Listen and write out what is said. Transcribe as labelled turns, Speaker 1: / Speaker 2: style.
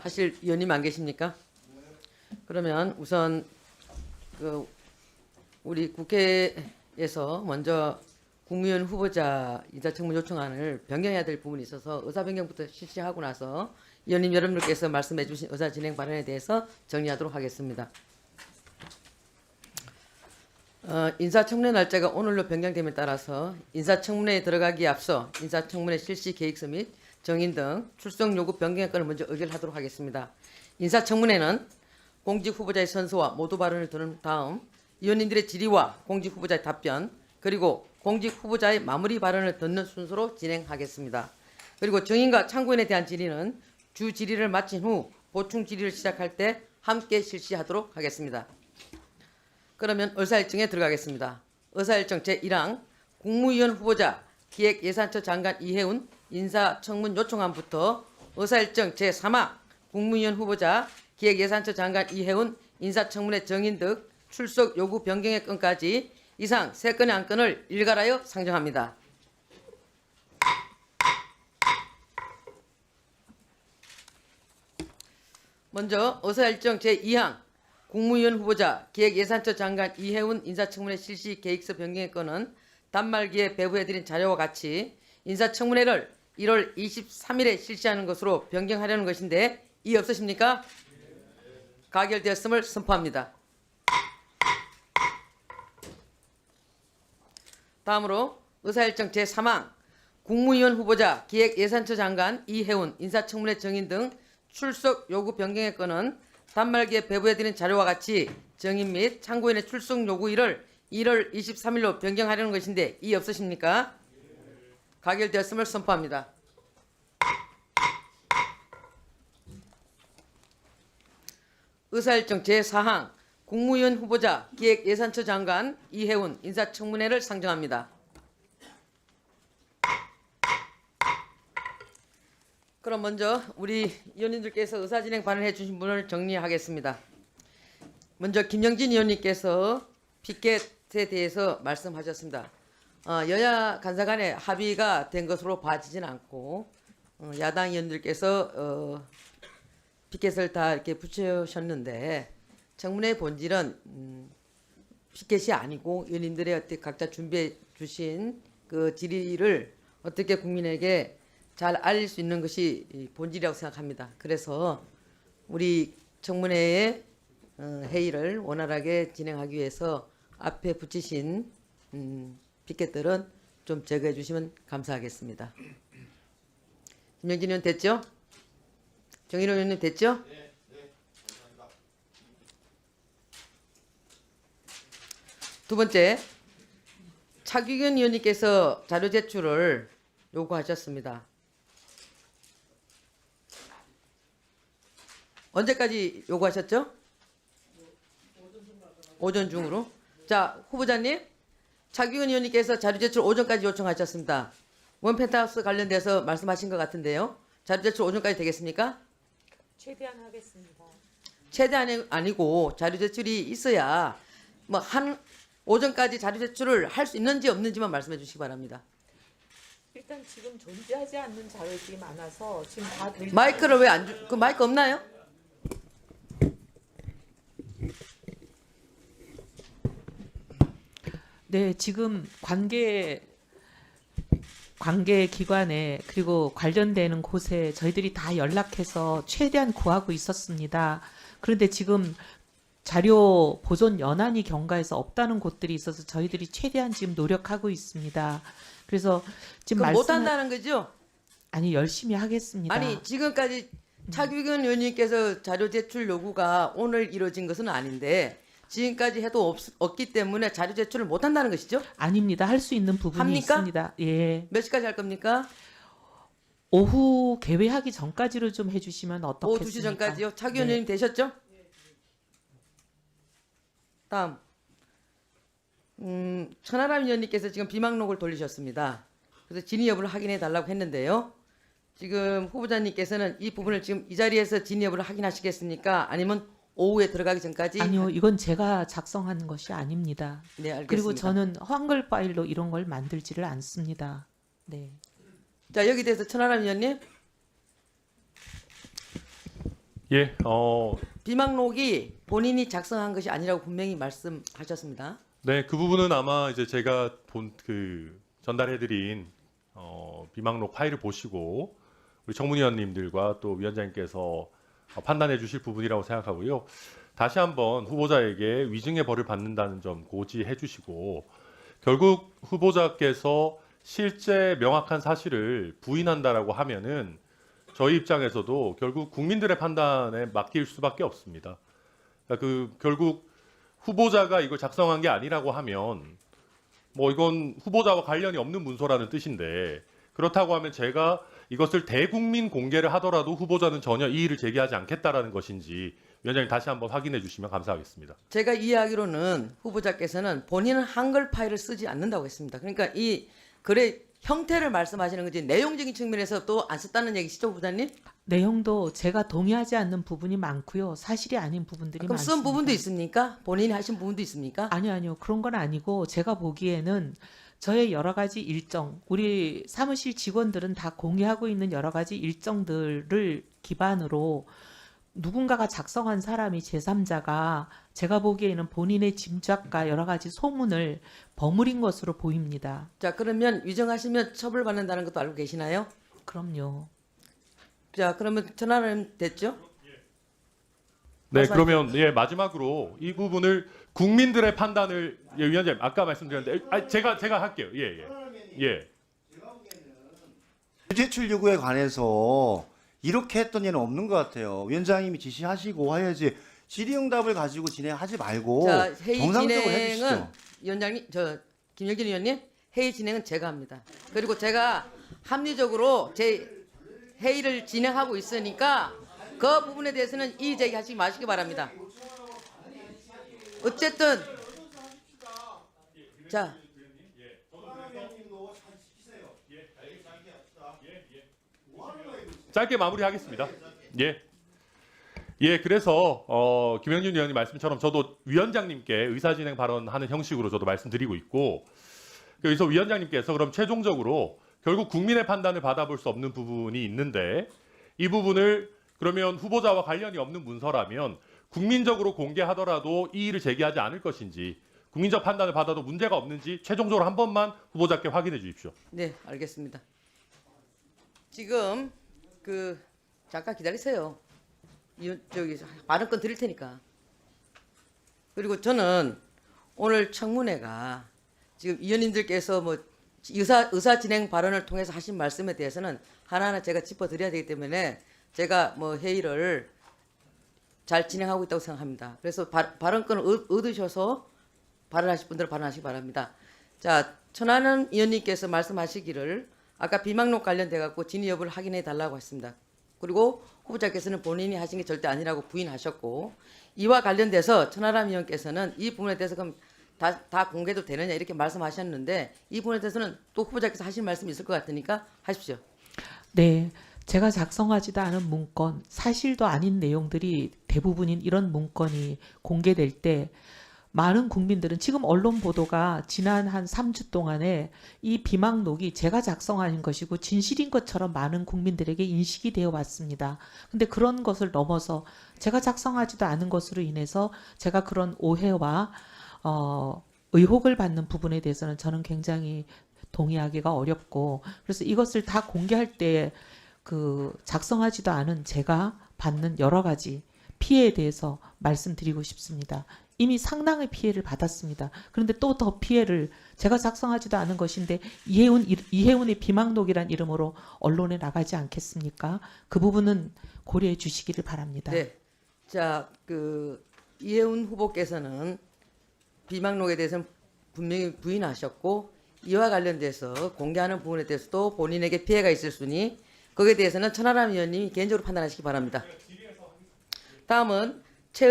Speaker 1: 하실 위원님 안 계십니까? 그러면 우선 그 우리 국회에서 먼저 국무위원 후보자 인사청문 요청안을 변경해야 될 부분이 있어서 의사 변경부터 실시하고 나서 위원님 여러분들께서 말씀해 주신 의사 진행 발언에 대해서 정리하도록 하겠습니다. 어, 인사청문회 날짜가 오늘로 변경됨에 따라서 인사청문회에 들어가기에 앞서 인사청문회 실시 계획서 및 정인 등 출석 요구 변경의 건을 먼저 의결하도록 하겠습니다. 인사청문회는 공직 후보자의 선서와 모두 발언을 들은 다음 위원님들의 질의와 공직 후보자의 답변 그리고 공직 후보자의 마무리 발언을 듣는 순서로 진행하겠습니다. 그리고 정인과 참고인에 대한 질의는 주 질의를 마친 후 보충 질의를 시작할 때 함께 실시하도록 하겠습니다. 그러면 의사일정에 들어가겠습니다. 의사일정 제1항 국무위원 후보자 기획예산처 장관 이해운 인사청문 요청안부터 의사일정 제3항 국무위원 후보자 기획예산처 장관 이해운 인사청문회 정인 등 출석 요구 변경의 건까지 이상 세 건의 안건을 일괄하여 상정합니다. 먼저 의사일정 제2항 국무위원 후보자 기획예산처 장관 이해운 인사청문회 실시 계획서 변경의 건은 단말기에 배부해드린 자료와 같이 인사청문회를 1월 23일에 실시하는 것으로 변경하려는 것인데 이 없으십니까? 가결되었음을 선포합니다. 다음으로 의사일정 제3항 국무위원 후보자 기획예산처 장관 이해운 인사청문회 정인 등 출석 요구 변경의 건은 단말기에 배부해드린 자료와 같이 정인 및 참고인의 출석 요구일을 1월 23일로 변경하려는 것인데 이 없으십니까? 가결되었음을 선포합니다. 의사일정 제4항 국무위원 후보자 기획예산처 장관 이해운 인사청문회를 상정합니다. 그럼 먼저 우리 위원님들께서 의사진행 발언 해 주신 분을 정리하겠습니다. 먼저 김영진 의원님께서 피켓에 대해서 말씀하셨습니다. 어, 여야 간사 간의 합의가 된 것으로 봐지진 않고 어, 야당 의원들께서 어, 피켓을 다 이렇게 붙여셨는데 청문회 본질은 음, 피켓이 아니고 의원님들의 어떻게 각자 준비해 주신 그 질의를 어떻게 국민에게 잘 알릴 수 있는 것이 이 본질이라고 생각합니다. 그래서 우리 청문회의 어, 회의를 원활하게 진행하기 위해서 앞에 붙이신 음, 피켓들은 좀 제거해 주시면 감사하겠습니다. 김영진 의원 됐죠? 정인호 의원님 됐죠? 두 번째, 차규근 의원님께서 자료 제출을 요구하셨습니다. 언제까지 요구하셨죠? 오전 중으로. 자, 후보자님, 차규근 의원님께서 자료 제출 오전까지 요청하셨습니다. 원펜트하우스 관련돼서 말씀하신 것 같은데요. 자료 제출 오전까지 되겠습니까?
Speaker 2: 최대한 하겠습니다.
Speaker 1: 최대한이 아니고 자료 제출이 있어야 뭐 한 오전까지 자료 제출을 할 수 있는지 없는지만 말씀해 주시기 바랍니다.
Speaker 2: 일단 지금 존재하지 않는 자료들이 많아서 지금 다 들-
Speaker 1: 마이크를 왜 안 주? 그 마이크 없나요?
Speaker 3: 네, 지금 관계 관계 기관에 그리고 관련되는 곳에 저희들이 다 연락해서 최대한 구하고 있었습니다. 그런데 지금 자료 보존 연한이 경과에서 없다는 곳들이 있어서 저희들이 최대한 지금 노력하고 있습니다. 그래서 지금 말씀
Speaker 1: 못 한다는 거죠?
Speaker 3: 아니 열심히 하겠습니다.
Speaker 1: 아니 지금까지 차규근 의원님께서 자료 제출 요구가 오늘 이루어진 것은 아닌데 지금까지 해도 없, 없기 때문에 자료 제출을 못 한다는 것이죠?
Speaker 3: 아닙니다. 할 수 있는 부분이
Speaker 1: 합니까?
Speaker 3: 있습니다. 예.
Speaker 1: 몇 시까지 할 겁니까?
Speaker 3: 오후 개회하기 전까지로 좀 해주시면
Speaker 1: 오후
Speaker 3: 어떻겠습니까?
Speaker 1: 2시 전까지요? 차규근
Speaker 3: 네.
Speaker 1: 의원님 되셨죠? 다음 음, 천하람 의원님께서 지금 비망록을 돌리셨습니다. 그래서 진위 여부를 확인해 달라고 했는데요. 지금 후보자님께서는 이 부분을 지금 이 자리에서 진위 여부를 확인하시겠습니까? 아니면 오후에 들어가기 전까지?
Speaker 3: 아니요, 이건 제가 작성한 것이 아닙니다.
Speaker 1: 네, 알겠습니다.
Speaker 3: 그리고 저는 한글 파일로 이런 걸 만들지를 않습니다. 네.
Speaker 1: 자 여기 대해서 천하람 의원님
Speaker 4: 예, 어,
Speaker 1: 비망록이 본인이 작성한 것이 아니라고 분명히 말씀하셨습니다.
Speaker 4: 네, 그 부분은 아마 이제 제가 본 그 전달해드린 어, 비망록 파일을 보시고 우리 청문위원님들과 또 위원장님께서 어, 판단해 주실 부분이라고 생각하고요. 다시 한번 후보자에게 위증의 벌을 받는다는 점 고지해 주시고 결국 후보자께서 실제 명확한 사실을 부인한다라고 하면은 저희 입장에서도 결국 국민들의 판단에 맡길 수밖에 없습니다. 그러니까 그 결국 후보자가 이걸 작성한 게 아니라고 하면 뭐 이건 후보자와 관련이 없는 문서라는 뜻인데 그렇다고 하면 제가 이것을 대국민 공개를 하더라도 후보자는 전혀 이의를 제기하지 않겠다라는 것인지 위원장님 다시 한번 확인해 주시면 감사하겠습니다.
Speaker 1: 제가 이해하기로는 후보자께서는 본인은 한글 파일을 쓰지 않는다고 했습니다. 그러니까 이 글의 형태를 말씀하시는 거지 내용적인 측면에서 또 안 썼다는 얘기시죠, 후보자님?
Speaker 3: 내용도 제가 동의하지 않는 부분이 많고요. 사실이 아닌 부분들이
Speaker 1: 그럼
Speaker 3: 많습니다.
Speaker 1: 쓴 부분도 있습니까? 본인이 하신 부분도 있습니까?
Speaker 3: 아니요, 아니요. 그런 건 아니고 제가 보기에는 저의 여러 가지 일정, 우리 사무실 직원들은 다 공유하고 있는 여러 가지 일정들을 기반으로 누군가가 작성한 사람이 제3자가 제가 보기에는 본인의 짐작과 여러 가지 소문을 버무린 것으로 보입니다.
Speaker 1: 자, 그러면 위정하시면 처벌받는다는 것도 알고 계시나요?
Speaker 3: 그럼요.
Speaker 1: 자, 그러면 전화는 됐죠?
Speaker 4: 네. 그러면 예 마지막으로 이 부분을 국민들의 판단을 예, 위원장님 아까 말씀드렸는데 아, 제가 제가 할게요. 예, 예. 예.
Speaker 5: 제출 요구에 관해서 이렇게 했던 예는 없는 것 같아요. 위원장님이 지시하시고 해야지 질의응답을 가지고 진행하지 말고
Speaker 1: 자, 회의
Speaker 5: 정상적으로
Speaker 1: 진행은
Speaker 5: 해주시죠.
Speaker 1: 위원장님, 저 김영진 의원님, 회의 진행은 제가 합니다. 그리고 제가 합리적으로 제 회의를 진행하고 있으니까 그 부분에 대해서는 이의 제기하지 마시기 바랍니다. 어쨌든 자,
Speaker 4: 짧게 마무리하겠습니다. 예. 예, 그래서 어, 김영준 위원님 말씀처럼 저도 위원장님께 의사진행 발언하는 형식으로 저도 말씀드리고 있고 그래서 위원장님께서 그럼 최종적으로 결국 국민의 판단을 받아볼 수 없는 부분이 있는데 이 부분을 그러면 후보자와 관련이 없는 문서라면 국민적으로 공개하더라도 이의를 제기하지 않을 것인지 국민적 판단을 받아도 문제가 없는지 최종적으로 한 번만 후보자께 확인해 주십시오.
Speaker 1: 네, 알겠습니다. 지금 그 잠깐 기다리세요. 이 저기 발언권 드릴 테니까. 그리고 저는 오늘 청문회가 지금 위원님들께서 뭐 의사 의사 진행 발언을 통해서 하신 말씀에 대해서는 하나하나 제가 짚어 드려야 되기 때문에 제가 뭐 회의를 잘 진행하고 있다고 생각합니다. 그래서 바, 발언권을 얻- 얻으셔서 발언하실 분들은 발언하시기 바랍니다. 자, 천하는 의원님께서 말씀하시기를 아까 비망록 관련돼 갖고 진위 여부를 확인해 달라고 했습니다. 그리고 후보자께서는 본인이 하신 게 절대 아니라고 부인하셨고 이와 관련돼서 천하람 의원께서는 이 부분에 대해서 그럼 다, 다 공개도 되느냐 이렇게 말씀하셨는데 이 부분에 대해서는 또 후보자께서 하실 말씀이 있을 것 같으니까 하십시오.
Speaker 3: 네. 제가 작성하지도 않은 문건, 사실도 아닌 내용들이 대부분인 이런 문건이 공개될 때 많은 국민들은 지금 언론 보도가 지난 한 3주 동안에 이 비망록이 제가 작성한 것이고 진실인 것처럼 많은 국민들에게 인식이 되어 왔습니다. 근데 그런 것을 넘어서 제가 작성하지도 않은 것으로 인해서 제가 그런 오해와 어, 의혹을 받는 부분에 대해서는 저는 굉장히 동의하기가 어렵고 그래서 이것을 다 공개할 때 그 작성하지도 않은 제가 받는 여러 가지 피해에 대해서 말씀드리고 싶습니다. 이미 상당의 피해를 받았습니다. 그런데 또 더 피해를 제가 작성하지도 않은 것인데 이해운 이해운의 비망록이란 이름으로 언론에 나가지 않겠습니까? 그 부분은 고려해 주시기를 바랍니다.
Speaker 1: 네. 자, 그 이혜훈 후보께서는 비망록에 대해서는 분명히 부인하셨고 이와 관련돼서 공개하는 부분에 대해서도 본인에게 피해가 있을 수니 거기에 대해서는 천하람 의원님이 개인적으로 판단하시기 바랍니다. 다음은